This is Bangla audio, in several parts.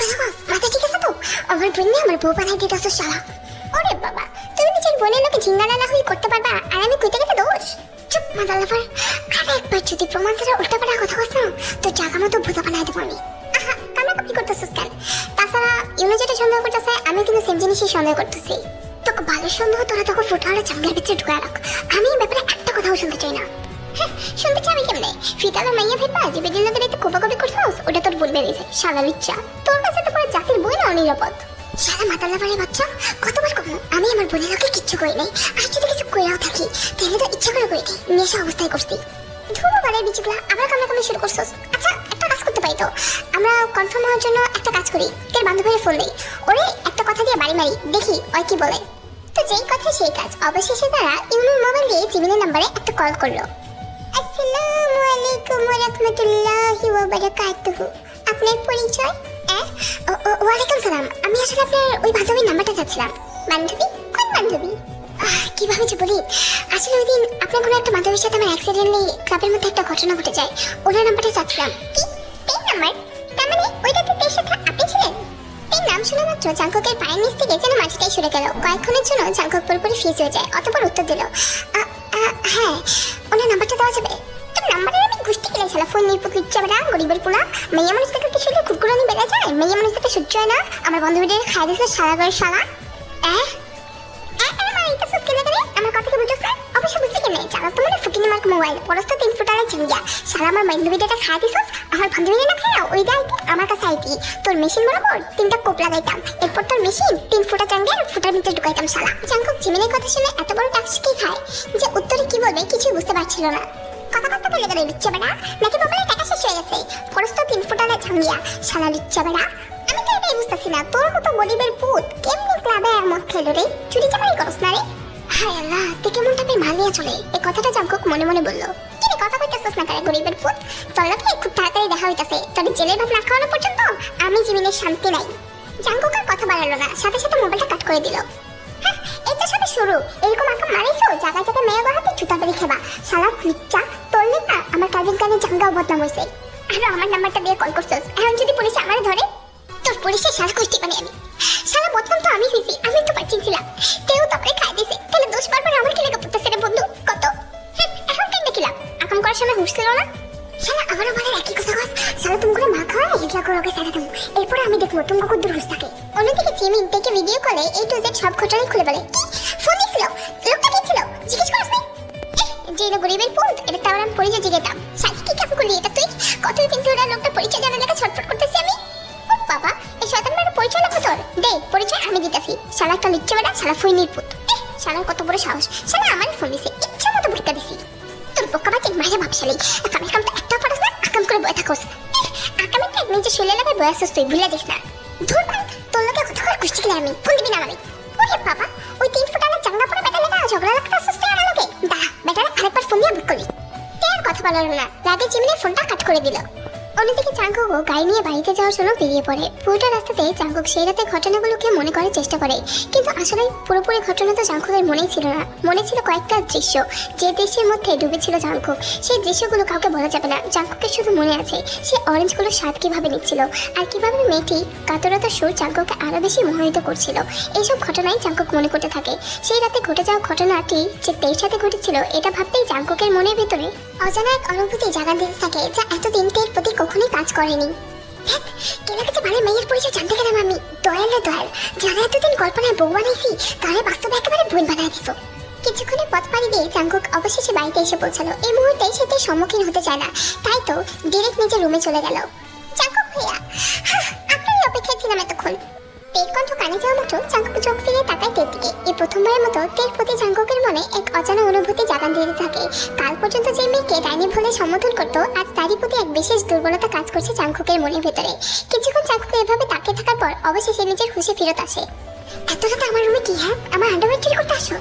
কথা বল মাথা ঠিক আছে তো আমার বোন আমার বউ বানাই দিতে শালা। ওরে বাবা, তুমি নিজের বোনের লোকে ঝিঙ্গানা না হয়ে করতে পারবা, আর আমি কইতে গেলে দোষ। চুপ মাথা লাফার আরে একবার যদি প্রমাণ ছাড়া উল্টা পাল্টা কথা না তো জায়গা মতো ভূতা বানাই দেবো আমি। আহা কামড়াকামড়ি করতেছিস কেন? তাছাড়া ইউনো যেটা সন্দেহ করতেছে, আমি কিন্তু সেম জিনিসই সন্দেহ করতেছি। তোকে ভালো সন্দেহ তোরা তোকে ফুটালে চামড়ার ভিতরে ঢুকে রাখ। আমি ব্যাপারে একটা কথাও শুনতে চাই না। হ্যাঁ, শুনতে চাবি কেমনে? ফিতালা মাইয়া ভেবা যে বেদিন লোকের একটু কোপাকপি করছস ওটা তোর বলবে দিয়েছে শালা লিচ্ছা তোর কাছে তো পুরো জাতির বই না অনিরাপদ। শালা মাতালা বাড়ি বাচ্চা কতবার কমু আমি আমার বোনের লোকে কিচ্ছু করি নাই আর যদি কিছু কইরাও থাকি তাহলে তো ইচ্ছা করে করি নেশা অবস্থায় করছি। ধুরো বাড়ির বিচুগুলা আবার কামড়া কামড়ি শুরু করছস। আচ্ছা একটা কাজ করতে পারি তো? আমরা কনফার্ম হওয়ার জন্য একটা কাজ করি তোর বান্ধবীর ফোন দেই। ওরে একটা কথা দিয়ে বাড়ি মারি দেখি ওই কি বলে। তো যেই কথা সেই কাজ অবশেষে তারা ইউনুর মোবাইল দিয়ে জিমিনের নাম্বারে একটা কল করল। আসসালামু আলাইকুম আপনার পরিচয়? সালাম। আমি আসলে আপনার ওই বান্ধবীর নাম্বারটা চাচ্ছিলাম। বান্ধবী? কোন বান্ধবী? কীভাবে যে বলি? আসলে ওই দিন আপনার কোনো একটা বান্ধবীর সাথে আমার অ্যাক্সিডেন্টলি ক্লাবের মধ্যে একটা ঘটনা ঘটে যায়। ওনার নাম্বারটা চাচ্ছিলাম। কি? নাম্বার? তার মানে ওইটাতে তের সাথে আপনি ছিলেন? এই নাম শোনা মাত্র জাঙ্কুকের পায়ের নিচ থেকে যেন মাটিটাই সরে গেল। কয়েকক্ষণের জন্য জাঙ্কুক পুরোপুরি ফিজ হয়ে যায়, অতপর উত্তর দিল হ্যাঁ ওনার নাম্বারটা দেওয়া যাবে। আমি গুষ্টি কিনে ফোন নিয়ে পুকুর চাবড়া গরিবের পোলা মেয়ে মানুষ থেকে কি কুকুরানি বেড়ে যায়? মেয়ে মানুষ থেকে সহ্য হয় না। আমার বান্ধবীদের খাই দিছে সারা সারা সারা আমার বান্ধবীটা খাই দিছ আমার বান্ধবী না খাই ওই দাই আমার কাছে আইতি তোর মেশিন বরাবর তিনটা কোপ লাগাইতাম। এরপর মেশিন তিন ফুটা চাঙ্গে আর ফুটার ভিতরে ঢুকাইতাম শালা। চাঙ্কুক কথা শুনে এত বড় টাক্স কি খায় যে উত্তরে কি বলবে কিছুই বুঝতে পারছিল না। কথা বলে গেলে লিচ্ছে বেড়া। নাকি মোবাইলের টাকা শেষ হয়ে গেছে? পরস্ত তিন ফুটারে ঝাঙ্গিয়া, শালা লিচ্ছে বেড়া। আমি তো এটাই বুঝতেছি না, তোর মতো গরিবের পুত কেমনি ক্লাবে আর খেলো রে? চুরি চামারি করস না রে? হায় আল্লাহ, তুই কেমন টাইপের মালিয়া চলে? এই কথাটা জাঙ্কুক মনে মনে বলল। কি কথা কইতেছিস না কারে গরিবের পুত তোর লোকে খুব তাড়াতাড়ি দেখা হইতাছে। তোর জেলের ভাত না খাওয়ানো পর্যন্ত আমি জীবনের শান্তি নাই। জাঙ্কুক আর কথা বাড়ালো না, সাথে সাথে মোবাইলটা কাট করে দিল। এই সবে শুরু। এরকম আঁকা মারিছো জায়গায় জায়গায় মেয়ে গড়াতে ছুটা বেরি খেবা। শালা ফ্লিপচা তোর না আমার কাজিন কানে জাঙ্গাও বদনাম হয়েছে আর আমার নাম্বারটা দিয়ে কল করছিস। এখন যদি পুলিশে আমার ধরে, তোর পুলিশের সারা কুষ্টি পানি আমি। সারা বদনাম তো আমি হয়েছি আমি তো পাচ্ছি ছিলাম। কেউ তারপরে খাই দিছে। তাহলে দোষ বারবার আমার কি লেগে পড়তেছে রে বন্ধু? কত? এখন কেন দেখিলাম আকাম করার সময় হুশ ছিল না? শালা, আমারও বলে একই কথা কস। শালা, তুমি করে মা খাওয়া হিজলা করে সারা দেবো এরপরে আমি দেখব তুমি কত দূর থাকে। অন্যদিকে জিমিন দেখে ভিডিও কলে এই টু জেড সব ঘটনাই খুলে বলে ফোন দিছিল লোকটা কে ছিল? জিজ্ঞেস করছ না? যে না গরিবের পুত এটা তার আমি পরিচয় জিগেতাম সাথে কি কাকু করলি এটা তুই? কত কিন্তু ওরা লোকটা পরিচয় জানার লেগে ছটফট করতেছি আমি? বাবা, এই শয়তান মেয়ের পরিচয় লাগবে তোর। দে, পরিচয় আমি দিতেছি। শালা একটা লিচ্ছে বেড়া শালা ফুইনির পুত। শালার কত বড় সাহস। শালা আমার ফোন দিছে। ইচ্ছা মতো ভুটকা দিছি। বোকা বাচ্চা মাঝে ভাবশালী কামের কাম পারস না আকাম করে বয়ে থাকোস। আকামের তো নিজে শুলে লাগায় বয়ে আসছিস তুই, ভুলে যাস না। ধুর তোর লোকে কথা করে কুষ্টি আমি ফোন দিবি না আমি ওরে বাবা, ওই তিন ফুটানা চাঙ্গা পরে বেটা লেগা ঝগড়া লাগতে আসছিস তুই আমার লোকে? দাঁড়া বেটা আরেকবার ফোন দিয়ে বুক করবি কথা বলার না রাগে চিমনে ফোনটা কাট করে দিল। অন্যদিকে চাঙ্কুকও গাড়ি নিয়ে বাড়িতে যাওয়ার জন্য বেরিয়ে পড়ে। পুরোটা রাস্তাতে চাঙ্কুক সেই রাতে ঘটনাগুলোকে মনে করার চেষ্টা করে। কিন্তু আসলে পুরোপুরি ঘটনা তো চাঙ্কুকের মনেই ছিল না। মনে ছিল কয়েকটা দৃশ্য। যে দৃশ্যের মধ্যে ডুবেছিল চাঙ্কুক, সেই দৃশ্যগুলো কাউকে বলা যাবে না। চাঙ্কুকের শুধু মনে আছে, সে অরেঞ্জগুলোর স্বাদ কীভাবে নিচ্ছিল আর কীভাবে মেয়েটি কাতরতার সুর চাঙ্কুককে আরও বেশি মোহিত করছিল। এইসব ঘটনাই চাঙ্কুক মনে করতে থাকে। সেই রাতে ঘটে যাওয়া ঘটনাটি যে তের সাথে ঘটেছিল, এটা ভাবতেই চাঙ্কুকের মনের ভিতরে অজানা এক অনুভূতি জাগান দিতে থাকে যা এতদিন তের প্রতি কখনোই কাজ করেনি। ভালো মেয়ের পরিচয় জানতে গেলাম আমি। দয়াল রে দয়াল, যারা এতদিন কল্পনায় বউ বানাইছি একেবারে ভুল দিত কিছুক্ষণের পথ পাড়ি দিয়ে অবশেষে বাড়িতে এসে পৌঁছালো। এই মুহূর্তে সে সম্মুখীন হতে চায় না। তাই তো ডিরেক্ট নিজের রুমে চলে গেল। চাঙ্কুক ভাইয়া আপনারই অপেক্ষায় ছিলাম এতক্ষণ। তের কণ্ঠ কানে যাওয়া মাত্র চাঙ্কুক চোখ ফিরে তাকায় তের দিকে এই প্রথমবারের মতো তের প্রতি চাঙ্কুকের মনে এক অজানা অনুভূতি জাগান দিতে থাকে। কাল পর্যন্ত যে মেয়েকে ডাইনি ভুলে সম্বোধন করতো আজ তারই প্রতি এক বিশেষ দুর্বলতা কাজ করছে চাঙ্কুকের মনের ভেতরে কিছুক্ষণ চাঙ্কুক এভাবে তাকিয়ে থাকার পর অবশেষে নিজের খুশি ফেরত আসে এত রাতে আমার রুমে কি হ্যাঁ আমার আন্ডারওয়্যার চুরি করতে আসো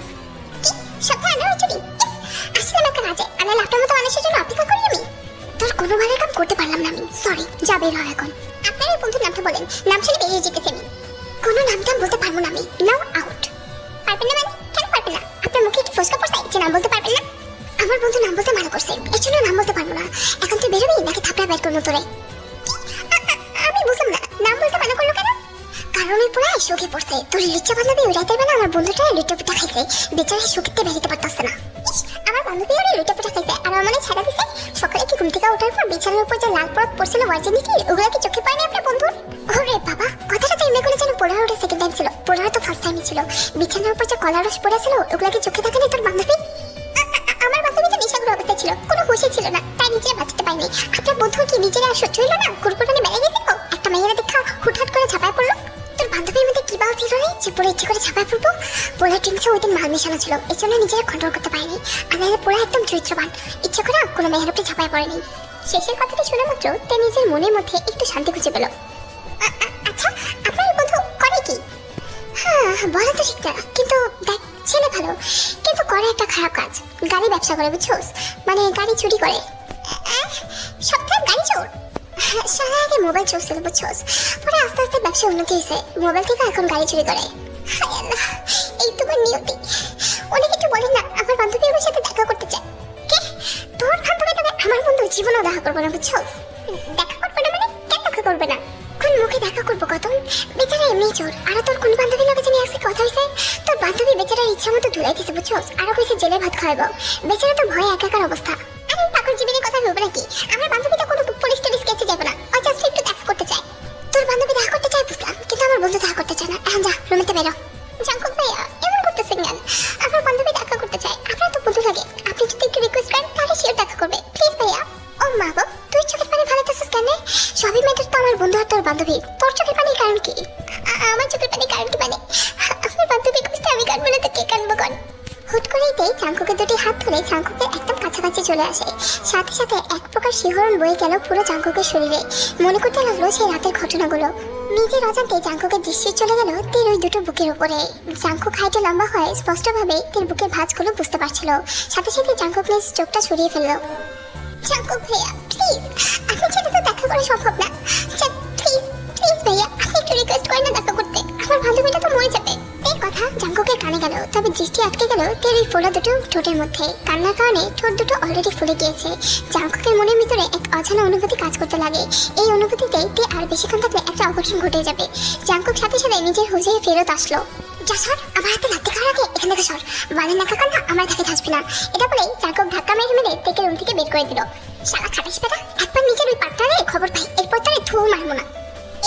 সত্যি আন্ডারওয়্যার চুরি ইস, আসছিলাম একটা কাজে নাহলে আপনার মতো মানুষের জন্য অপেক্ষা করি আমি? তোর কোনো ভালো কাম করতে পারলাম না আমি? সরি যা বের এখন। আপনার বন্ধুর নামটা বলেন। নাম শুনে বেরিয়ে যেতেছি আমি কোনো নামটা বলতে পারব না আমি। নাও আউট পারবেন না মানে? কেন পারবেন না? আপনার মুখে একটু ফসকা পড়ছে? যে নাম বলতে পারবেন না? আমার বন্ধু নাম বলতে মানা করছে। এর জন্য নাম বলতে পারব না। এখন তুই বেরোবি নাকি থাপড়া বের করব তোরে? আমি বুঝলাম না। নাম বলতে মানা পারনের পোড়ায় শোকে পড়ছে। তোর লুচ্চা বান্ধবী ওই রাতের বেলা আমার বন্ধুটা লুটে পুটা খাইছে। বেচারা শোকিতে বেরিতে পারতাছে না। আমার বান্ধবী ওরে লুটে পুটা খাইছে। আর আমার মনে ছাড়া দিছে। সকালে কি ঘুম থেকে ওঠার পর বিছানার উপর যে লাল পরত পড়ছিল ভার্জিনিটি ওগুলো কি চোখে পায়নি আপনার বন্ধুর? ওরে বাবা করে যেন পড়ে ওঠে সেকেন্ড টাইম ছিল। পড়ে তো ফার্স্ট টাইমই ছিল। বিছানার উপর যে কলা রস পড়েছিল ওগুলো কি চোখে থাকেনি তোর বান্ধবী? আমার বান্ধবীটা নেশাগুলো অবস্থা ছিল, কোনো হুশে ছিল না, তাই নিজে বাঁচতে পারিনি। আপনার বন্ধু কি নিজের সহ্য হইল না? কুরকুরানি বেড়ে গেছে তো একটা মেয়েরা দেখা হুটহাট করে ছাপায় পড়ল। তোর বান্ধবীর মধ্যে কি বাল ছিল রে? যে পরে ইচ্ছে করে ছাপায় পড়ব পোলার ড্রিঙ্কসে ওই দিন মাল মেশানো ছিল এই জন্য নিজেরা কন্ট্রোল করতে পারিনি। নাহলে পোলা একদম চরিত্রবান। ইচ্ছে করে কোনো মেয়ের উপরে ছাপায় পড়েনি। শেষের কথাটি শুনে মাত্র তে নিজের মনের মধ্যে একটু শান্তি খুঁজে পেল। বলা তো না কিন্তু দেখ ছেলে ভালো কিন্তু করে একটা খারাপ কাজ। গাড়ি ব্যবসা করে বুঝছোস? মানে গাড়ি চুরি করে। সপ্তাহে গাড়ি চোর। হ্যাঁ, সারা আগে মোবাইল চোর বুঝছোস? পরে আস্তে আস্তে ব্যবসা উন্নতি হয়েছে মোবাইল থেকে এখন গাড়ি চুরি করে। হায় এই তোমার নিয়তি। অনেক কিছু বলে না আমার বান্ধবী আমার সাথে দেখা করতে চায়। কে? তোর বান্ধবী তবে আমার বন্ধু জীবনেও দেখা করব না বুঝছোস? দেখা করব না মানে কেন দেখা করবে না? দেখা করব কতন বেচারা এমনি চোর। আর তোর কোন বান্ধবী লোকে জানি আজকে কথা হয়েছে তোর বান্ধবী বেচারার ইচ্ছা মতো ধুলাই দিছে, বুঝছ? আরও কইছে জেলে ভাত খাওয়াবো বেচারা তো ভয় একাকার অবস্থা। আরে পাকুর জীবনের কথা ভেবে নাকি? আমার বান্ধবী তো কোনো পুলিশ টুলিশ কেসে যাবে না। ও জাস্ট একটু দেখা করতে চায়। তোর বান্ধবী দেখা করতে চায় বুঝলাম, কিন্তু আমার বন্ধু দেখা করতে চায় না। এখন যা রুমেতে বেরো। শিহরণ বয়ে গেল পুরো চাঙ্কুকের শরীরে। মনে করতে লাগল সেই রাতের ঘটনাগুলো। নিজের অজান্তে চাঙ্কুকের দৃষ্টি চলে গেল তীর ওই দুটো বুকের উপরে। চাঙ্কুক হাইটে লম্বা হয় স্পষ্টভাবে তীর বুকের ভাঁজগুলো বুঝতে পারছিল। সাথে সাথে চাঙ্কুক নিজ চোখটা সরিয়ে ফেলল। চাঙ্কুক ভাইয়া প্লিজ আপনি ছেলে তো দেখা করা সম্ভব না। প্লিজ প্লিজ ভাইয়া, আপনি একটু রিকোয়েস্ট করেন না দেখা করতে। আমার যাবে এই কথা জাঙ্কুকের কানে গেল, তবে দৃষ্টি আটকে গেল তের ওই ফোলা দুটো ঠোঁটের মধ্যে। কান্নার কারণে ঠোঁট দুটো অলরেডি ফুলে গিয়েছে। জাঙ্কুকের মনের ভিতরে এক অজানা অনুভূতি কাজ করতে লাগে। এই অনুভূতিতে তে আর বেশিক্ষণ থাকলে একটা অঘটন ঘটে যাবে। জাঙ্কুক সাথে সাথে নিজের হুজে ফেরত আসলো। যা সর, আমার হাতে খাওয়ার আগে সর। বালের আমার থাকে না। এটা বলেই জাঙ্কুক ধাক্কা মেরে মেরে তেকে রুম থেকে বের করে দিল। শালা খাটাস বেটা, একবার নিজের ওই খবর পাই, এরপর তারে থু মারবো না।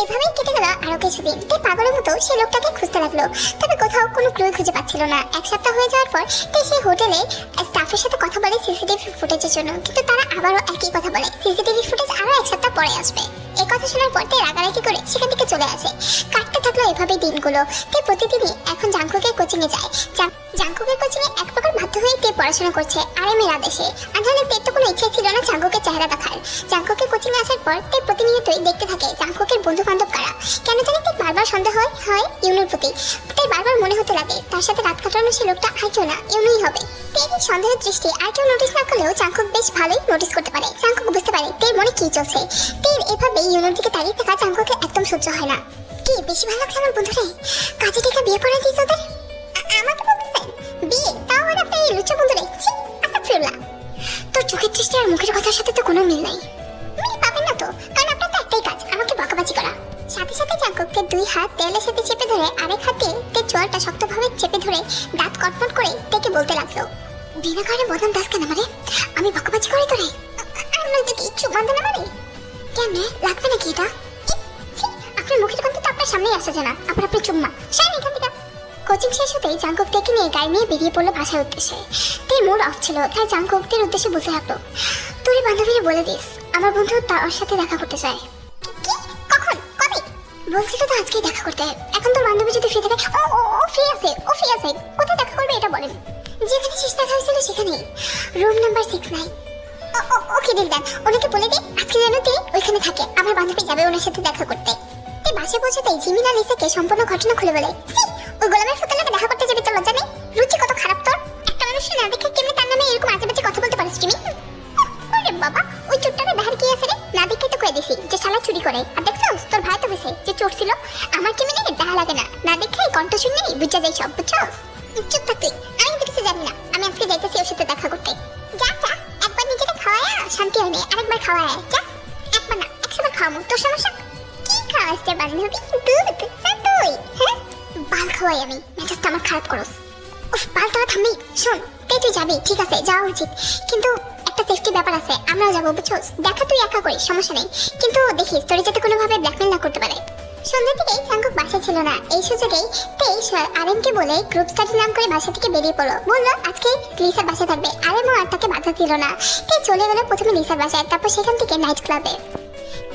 এভাবেই কেটে গেল আরও কিছুদিন। তে পাগলের মতো সে লোকটাকে খুঁজতে লাগল। তবে কোথাও কোনো ক্লু খুঁজে পাচ্ছিল না। এক সপ্তাহ হয়ে যাওয়ার পর তে সে হোটেলে স্টাফের সাথে কথা বলে সিসিটিভি ফুটেজের জন্য। কিন্তু তারা আবারও একই কথা বলে। সিসিটিভি ফুটেজ আরও এক সপ্তাহ পরে আসবে। এই কথা শোনার পর তে রাগারাগি করে সেখান থেকে চলে আসে। কাটতে থাকল এভাবেই দিনগুলো। তে প্রতিদিনই এখন জাঙ্কুকের কোচিং এ যায় জাঙ্কুকের কোচিং এক বাধ্য হয়ে পড়াশোনা করছে, আর এম এর আদেশে আর তের তো কোনো ইচ্ছা ছিল না জাঙ্কুকের চেহারা দেখার। জাঙ্কুকের কোচিং আসার পর তে প্রতিনিয়তই দেখতে থাকে জাঙ্কুকের বন্ধু বান্ধব কারা। কেন জানি তে বারবার সন্দেহ হয় হয় প্রতি। তাই বারবার মনে হতে লাগে, তার সাথে রাত কাটানো সে লোকটা আর কেউ না, ইউনুই হবে। তের সন্দেহের দৃষ্টি আর কেউ নোটিস না করলেও জাঙ্কুক বেশ ভালোই নোটিস করতে পারে। জাঙ্কুক বুঝতে পারে তের মনে কি চলছে। তের এভাবে ইউনুর দিকে দাঁড়িয়ে থাকা জাঙ্কুকে একদম সহ্য হয় না। কি, বেশি ভালো লাগছে আমার বন্ধুরে? কাজে টিকা বিয়ে করে দিই তোদের আমাকে কোনো মিল নাই। মিল পাবেন না তো? কারণ আপনার তো একটাই কাজ, আমাকে বকাবাজি করা। সাথে সাথে চাঙ্কুককে দুই হাত দেয়ালের সাথে চেপে ধরে আরেক হাতে তে চোয়ালটা শক্তভাবে চেপে ধরে দাঁত কটমট করে তেকে বলতে লাগল, বিনা কারণে বদনাম দাস কেন মানে আমি বকাবাজি করি তোরে? আর নয়তো কি না মানে কেন লাগবে নাকি এটা? আপনার মুখের গন্ধ তো আপনার সামনেই আসে জানা। আবার আপনি চুম্মা। সাইন এখান থেকে কোচিং শেষ হতেই জাঙ্কুক থেকে নিয়ে গাড়ি নিয়ে বেরিয়ে পড়ল বাসার উদ্দেশ্যে। তাই মুড অফ ছিল, তাই জাঙ্কুকদের উদ্দেশ্যে বলতে লাগল তোর বান্ধবীরে বলে দিস, আমার বন্ধু তার সাথে দেখা করতে চায়। বলছিল তো আজকেই দেখা করতে। এখন তোর বান্ধবী যদি ফ্রি থাকে, ও ও ও ফ্রি আছে ও ফ্রি আছে কোথায় দেখা করবে এটা বলেন। যেখানে শেষ দেখা হয়েছিল সেখানেই। Room number six nine okay দিন দেন। ওনাকে বলে দিই আজকে যেন তে ওইখানে থাকে। আমার বান্ধবী যাবে ওনার সাথে দেখা করতে। তে বাসে পৌঁছাতেই জিমিনা লিসাকে সম্পূর্ণ ঘটনা খুলে বলে ওই গোলামের ফুতলাকে দেখা করতে যাবি তোর লজ্জা নেই? রুচি কত খারাপ তোর? একটা মানুষের না দেখে কেমনে তার নামে এরকম আজে বাজে কথা বলতে পারিস তুমি বাবা, ওই চোরটারে বাহার কি আছে রে না দেখে তো কয়ে দিছি, যে শালা চুরি করে। আর দেখছস তোর ভাই তো হয়েছে, যে চোর ছিল, আমার কি মিনে দেখা লাগে না। না দেখে কণ্ঠ শুনে বুঝা যায় সব বুঝছস চুপ থাক আমি কিছু জানি না, আমি আজকে যাইতেছি ওর সাথে দেখা করতে। যা যা, একবার নিজেকে খাওয়ায়, শান্তি হয়নি আরেকবার খাওয়ায়, যা। একবার না, একশোবার খাওয়াবো তোর সমস্যা? কি খাওয়াস রে বান্ধবী? দুধ, না তুই পান খাওয়াই আমি, মেজাজটা আমার খারাপ করস। উফ পালটা থামবি শোন তুই তুই যাবি, ঠিক আছে, যাওয়া উচিত। কিন্তু একটা সেফটি ব্যাপার আছে, আমরাও যাব বুঝছোস দেখা তুই একা করিস, সমস্যা নেই। কিন্তু দেখিস, তোর যাতে কোনোভাবে ব্ল্যাকমেল না করতে পারে। সন্ধ্যা থেকেই চাঙ্কুক বাসা ছিল না। এই সুযোগেই তেইশ আরেমকে বলে গ্রুপ স্টাডি নাম করে বাসা থেকে বেরিয়ে পড়ল। বলল, আজকে লিসার বাসা থাকবে। আরেমও আর তাকে বাধা দিল না। তাই চলে গেল প্রথমে লিসার বাসায়, তারপর সেখান থেকে নাইট ক্লাবে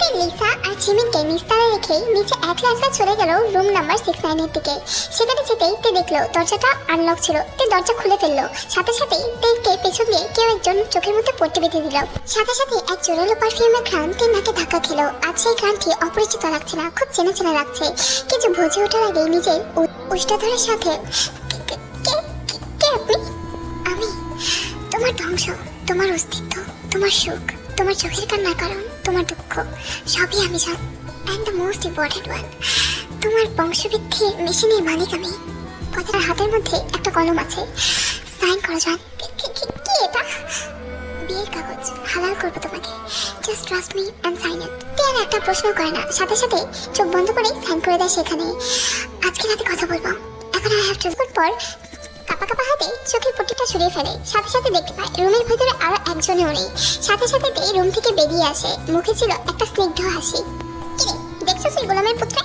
তে লিসা আর জিমিনকে নিস্তারে রেখে নিচে একলা একলা চলে গেল রুম নাম্বার সিক্স নাইনের দিকে। সেখানে যেতেই তে দেখল দরজাটা আনলক ছিল। তে দরজা খুলে ফেলল। সাথে সাথেই তেকে পেছন দিয়ে কেউ একজন চোখের মধ্যে পট্টি বেঁধে দিল। সাথে সাথে এক জোরালো পারফিউমের ঘ্রাণ তে নাকে ধাক্কা খেলো। আজ সেই ঘ্রাণটি অপরিচিত লাগছে না, খুব চেনা চেনা লাগছে। কিছু বুঝে ওঠার আগে নিজের উষ্টাধরের সাথে আমি। তোমার ধ্বংস, তোমার অস্তিত্ব, তোমার সুখ, তোমার চোখের কান্নার কারণ। তোমার দুঃখ সবই আমি জান and the most important one তোমার বংশবৃদ্ধির মেশিনের মালিক আমি। কথার হাতের মধ্যে একটা কলম আছে। সাইন করা যান কি- এটা? বিয়ের কাগজ, হালাল করব তোমাকে। Just trust me and sign it তে একটা প্রশ্ন করে না। সাথে সাথে চোখ বন্ধ করে সাইন করে দেয় সেখানে। আজকে রাতে কথা বলব। এখন আই হ্যাভ টু পর কাপা কাপা হাতে চোখের পট্টিটা সরিয়ে ফেলে। সাথে সাথে দেখতে পায়, রুমের ভেতরে আরও একজনেও নেই। সাথে সাথে রুম থেকে বেরিয়ে আসে। মুখে ছিল একটা স্নিগ্ধ হাসি। কিরে দেখছ সেই গোলামের পুত্র?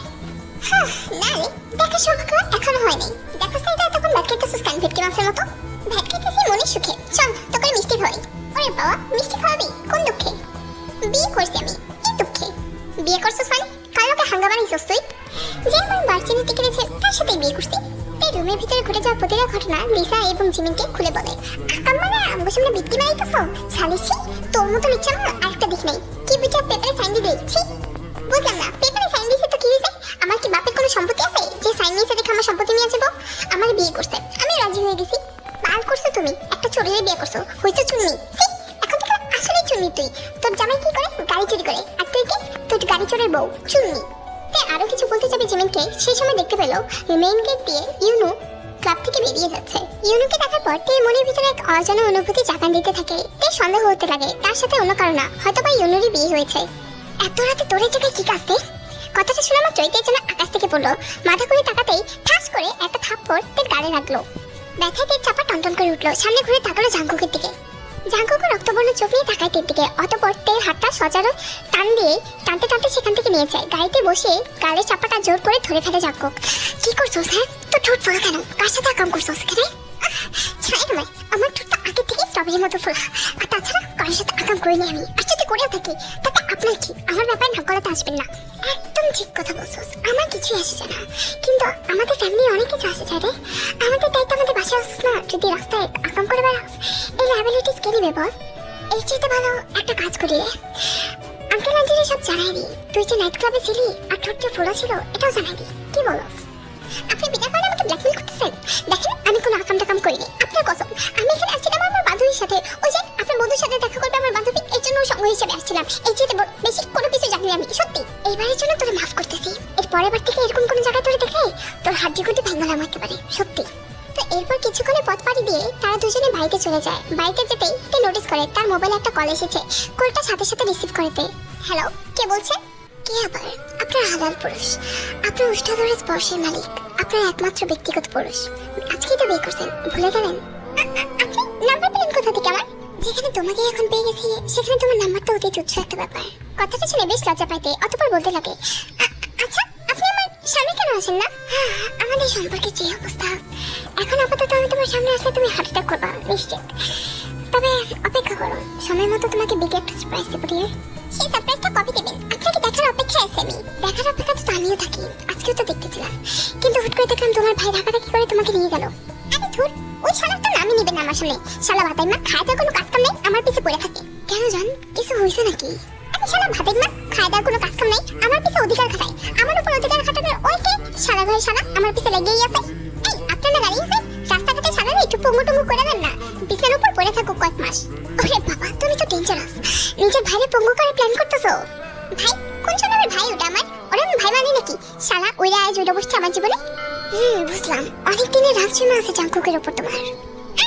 হ্যাঁ না রে দেখা সৌভাগ্য এখনও হয়নি। দেখো সাইডা তখন ভাত খেতেছিস কেন, ভেটকি মাছের মতো? ভাত খেতেছি মনের সুখে। চল, তোকে মিষ্টি খাওয়াই। ওরে বাবা, মিষ্টি খাওয়াবি? কোন দুঃখে? বিয়ে করছি আমি। কি দুঃখে? বিয়ে করছিস মানে? কার লোকে হাঙ্গা বানাইছিস তুই? যে আমার ভার্সিটিতে গেছে তার সাথে বিয়ে করছি। তাই রুমের ভিতরে ঘটে যাওয়া প্রতিটা ঘটনা লিসা এবং জিমিনকে খুলে বলে। আকাম মানে আমার সামনে বিক্রি মারাইতেছ ছালিছি তোর মতো লিখছে না আরেকটা দিক নাই। কি বিচার পেপারে সাইন দিয়ে দিচ্ছি বুঝলাম না পেপারে সাইন দিয়েছে তো কি হয়েছে? আমার কি বাপের কোনো সম্পত্তি আছে যে সাইন নিয়েছে দেখে আমার সম্পত্তি নিয়ে যাব? আমার বিয়ে করছে আমি রাজি হয়ে গেছি। পাল করছ তুমি একটা চোরের বিয়ে করছ হয়েছে চুন্নি। ছি, এখন থেকে আসলে চুন্নি তুই। তোর জামাই কি করে? গাড়ি চুরি করে। আর তুই কে? তোর গাড়ি চোরের বউ চুন্নি। তে আরও কিছু বলতে যাবে জিমিনকে সেই সময় দেখতে পেল মেইন গেট দিয়ে ইউনু ক্লাব থেকে বেরিয়ে যাচ্ছে। ইউনুকে দেখার পর তের মনের ভিতরে এক অজানা অনুভূতি জাগান দিতে থাকে। তে সন্দেহ হতে লাগে, তার সাথে অন্য কারণ হয়তো বা ইউনুরই বিয়ে হয়েছে। এত রাতে তোরে জায়গায় কি কাজ রে? কথাটা শুনে আমার চৈতের জন্য আকাশ থেকে পড়ল। মাথা করে তাকাতেই ঠাস করে একটা থাপ্পড় তের গালে লাগল। ব্যথায় তের চাপা টনটন করে উঠল, সামনে ঘুরে তাকালো জাঙ্কুকের দিকে। জাঙ্কুকে রক্তবর্ণ চোখ নিয়ে তাকায় তীর দিকে অতপর তের হাতটা সজারো টান দিয়ে টানতে টানতে সেখান থেকে নিয়ে যায়। গাড়িতে বসে গালের চাপাটা জোর করে ধরে ফেলে জাঙ্কুক। কি করছ, স্যার? তো ঠোঁট ফোলা কেন? কার সাথে আকাম করছ সেখানে? ছাই আমার ঠোঁটটা আগে থেকে স্ট্রবেরির মতো ফোলা। আর তাছাড়া কারোর সাথে আকাম করিনি আমি। আর যদি করেও থাকি, তাতে আপনার কি? আমার ব্যাপারে নাক গলাতে আসবেন না। একদম ঠিক কথা বলছো আমার কিছুই আসে না। কিন্তু আমাদের ফ্যামিলি অনেক কিছু আসে যায় রে। আমাদের দায়িত্ব আমাদের বাসায় আসছিস না। যদি রাস্তায় আকাম করে বেড়াস এই লাইবিলিটিস কে নিবে বল? এর চেয়ে ভালো একটা কাজ করি রে। আঙ্কেল আন্টিরে সব জানাই দি তুই যে নাইট ক্লাবে ছিলি, আর ঠোঁট যে ফোলা ছিল, এটাও জানাই দি কি বলস আপনি ব্ল্যাকমেল করতেছেন দেখেন আমি কোনো আকাম টাকাম করিনি। আপনার কসম, আমি এখানে আসছিলাম আমার বান্ধবীর সাথে। ওই যে, আপনার বন্ধুর সাথে দেখা করবে আমার বান্ধবী, এর জন্য সঙ্গ হিসেবে আসছিলাম। এই যে বেশি কোনো কিছু জানি আমি, সত্যি। এইবারের জন্য তোরে মাফ করতেছি। এর পরের বার থেকে এরকম কোনো জায়গায় তোরে দেখলে, তোর হাড্ডি গুটি ভাঙালাম একেবারে, সত্যি। তো এরপর কিছুক্ষণের পথ পাড়ি দিয়ে তারা দুজনে বাড়িতে চলে যায়। বাড়িতে যেতেই তে নোটিস করে, তার মোবাইলে একটা কল এসেছে। কলটা সাথে সাথে রিসিভ করতে হ্যালো কে বলছে? কে আবার? আপনার হালাল পুরুষ। আপনার উষ্ঠাধরের স্পর্শের মালিক। আপনার একমাত্র ব্যক্তিগত পুরুষ। আজকেই তো বিয়ে করছেন ভুলে গেলেন? আপনি নাম্বার পেলেন কোথা থেকে আমার? যেখানে তোমাকে এখন পেয়ে গেছি সেখানে তোমার নাম্বারটা অতি তুচ্ছ একটা ব্যাপার। কথাটা শুনে বেশ লজ্জা পাইতে অতপর বলতে লাগে আচ্ছা আপনি আমার সামনে কেন আসেন না? আমাদের সম্পর্কে যে অবস্থা। এখন আপাতত আমি তোমার সামনে আসলে তুমি হার্ট অ্যাটাক করবা নিশ্চিত। তবে অপেক্ষা করো সময় মতো তোমাকে বিগ একটা সারপ্রাইজ দেবো ডিয়ার সেই সারপ্রাইজটা কবে দেবেন? দেখার আমি। দেখার অপেক্ষা তো আমিও থাকি, আজকেও তো দেখতেছিলাম। কিন্তু হুট করে দেখলাম তোমার ভাই ঢাকা কি করে তোমাকে নিয়ে গেল। আরে ধুর, ওই শালার তো নামই নিবেন না আমার সামনে। শালা ভাতাই মা, খায় কোনো কাজ কাম নেই, আমার পিছে পড়ে থাকে। কেন জান, কিছু হয়েছে নাকি? আরে শালা ভাতের মা, খায় কোনো কাজ কাম নেই, আমার পিছে অধিকার খাটায়। আমার উপর অধিকার খাটানোর ওই কে শালা ঘরে শালা আমার পিছে লেগেই আছে। এই, আপনার গাড়ি আছে রাস্তাঘাটে সারালে একটু পঙ্গু করে দেন না। বিছানার উপর পড়ে থাকুক কয়েক মাস। ওরে বাবা, তুমি তো ডেঞ্জারাস নিজের ভাইরে পঙ্গু করে প্ল্যান করতেছো? ভাই জনের ভাই ওটা আমার ওরা আমি ভাই মানে নাকি? শালা ওইরা আজ ওইটা বসছে আমার জীবনে হুম বুঝলাম। অনেক দিনের রাগ জমা আছে জাঙ্কুকের ওপর তোমার।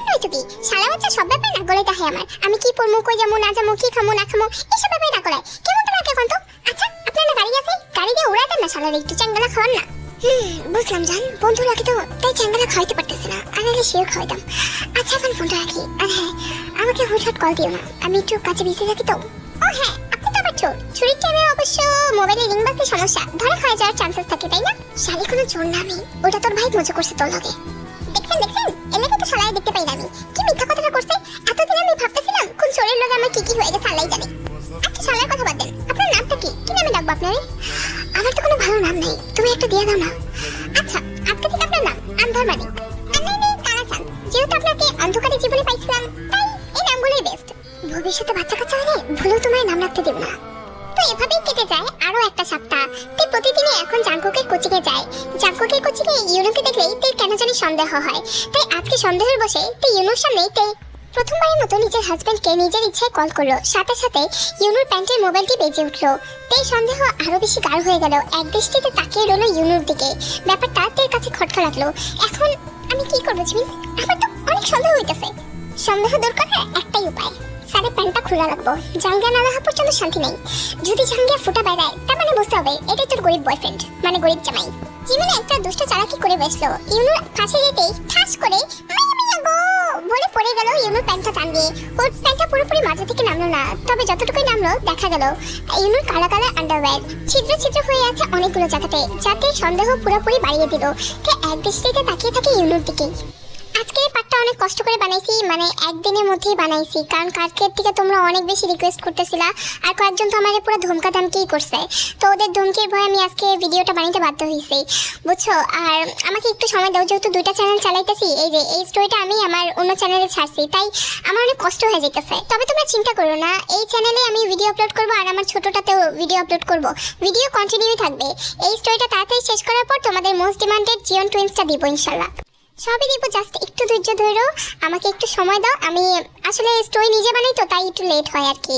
নয়তো কি শালা বাচ্চা সব ব্যাপার না গলে তাহে আমার। আমি কি পড়ব কই যাব না যাব কি খামো না খামো এসব ব্যাপারে না করায় কেমন তোমার কে তো? আচ্ছা আপনার না গাড়ি আছে? গাড়ি দিয়ে উড়াই না শালার একটু চাঙ্গালা খাওয়ান না? হুম বুঝলাম জান। বন্ধু রাখি তো তাই চ্যাঙ্গালা খাওয়াইতে পারতেছে না আর নাহলে সেও খাওয়াইতাম। আচ্ছা এখন ফোনটা রাখি। আর হ্যাঁ আমাকে হুটহাট কল দিও না। আমি একটু কাছে বিজি থাকি তো। ও হ্যাঁ চোর চুরির টাইমে অবশ্য মোবাইলে রিং বাজতে সমস্যা। ধরা হয়ে যাওয়ার চান্সেস থাকে, তাই না? শালি, কোনো চোর না আমি। ওটা তোর ভাই মজা করছে তোর লগে। দেখছেন দেখছেন? এলাকা তো শালায় দেখতে পাই না আমি। কি মিথ্যা কথাটা করছে? এতদিন আমি ভাবতেছিলাম কোন চোরের লগে আমার কি কি হয়ে গেছে আল্লাহ জানে। আচ্ছা শালার কথা বাদ দেন। আপনার নামটা কি? কি নামে ডাকবো আপনারে? আমার তো কোনো ভালো নাম নেই। তুমি একটা দিয়ে দাও না। আচ্ছা আজকে থেকে আপনার নাম আন্ধার নাই যেহেতু আপনাকে অন্ধকারে জীবনে পাইছিলাম, তাই এই নামগুলোই বেস্ট ভবিষ্যতে বাচ্চা কাচ্চা হলে ভুলেও তোমার নাম রাখতে দেব না। এভাবেই কেটে যায় আরও একটা সপ্তাহ। তুই প্রতিদিনই এখন জাঙ্কুকের কোচিং যায়। জাঙ্কুকের কোচিং ইউনুকে দেখলেই তুই কেন জানি সন্দেহ হয়। তাই আজকে সন্দেহের বসে তুই ইউনুর সামনে তে প্রথমবারের মতো নিজের হাজবেন্ডকে নিজের ইচ্ছায় কল করল। সাথে সাথে ইউনুর প্যান্টের মোবাইলটি বেজে উঠল। তেই সন্দেহ আরও বেশি গাঢ় হয়ে গেল। এক দৃষ্টিতে তাকিয়ে রইল ইউনুর দিকে। ব্যাপারটা তের কাছে খটকা লাগল। এখন আমি কি করব জিমিন? আমার তো অনেক সন্দেহ হইতেছে। সন্দেহ দূর করার খোলা রাখব। জাঙ্গিয়া না রাখা পর্যন্ত শান্তি নেই। যদি জাঙ্গিয়া ফুটা বেড়ায় তার মানে বুঝতে হবে এটাই তোর গরিব বয়ফ্রেন্ড মানে গরিব জামাই। জিমিনে একটা দুষ্ট চালাকি করে বসল ইউনুর কাছে যেতেই ঠাস করে বলে পড়ে গেল ইউনুর প্যান্টটা টান দিয়ে ওর প্যান্টটা পুরোপুরি মাথা থেকে নামলো না, তবে যতটুকুই নামলো দেখা গেল ইউনুর কালা কালা আন্ডারওয়্যার ছিদ্র ছিদ্র হয়ে আছে অনেকগুলো জায়গাতে, যাতে সন্দেহ পুরোপুরি বাড়িয়ে দিল। তে এক দৃষ্টিতে তাকিয়ে থাকে ইউনুর দিকেই আজকে এই পার্টটা অনেক কষ্ট করে বানাইছি মানে একদিনের মধ্যেই বানাইছি। কারণ কালকের থেকে তোমরা অনেক বেশি রিকোয়েস্ট করতেছিলা, আর কয়েকজন তো আমার পুরো ধমকা ধমকিই করছে। তো ওদের ধমকির ভয়ে আমি আজকে ভিডিওটা বানাইতে বাধ্য হয়েছি বুঝছ? আর আমাকে একটু সময় দাও, যেহেতু দুইটা চ্যানেল চালাইতেছি, এই যে এই স্টোরিটা আমি আমার অন্য চ্যানেলে ছাড়ছি, তাই আমার অনেক কষ্ট হয়ে যেতেছে তবে তোমরা চিন্তা করো না, এই চ্যানেলে আমি ভিডিও আপলোড করব আর আমার ছোটটাতেও ভিডিও আপলোড করব। ভিডিও কন্টিনিউ থাকবে। এই স্টোরিটা তাড়াতাড়ি শেষ করার পর তোমাদের মোস্ট ডিমান্ডেড জিওন টুইন্সটা দিব, ইনশাল্লাহ। সবই দিব জাস্ট একটু ধৈর্য ধরো, আমাকে একটু সময় দাও। আমি আসলে স্টোরি নিজে বানাই তো, তাই একটু লেট হয় আর কি।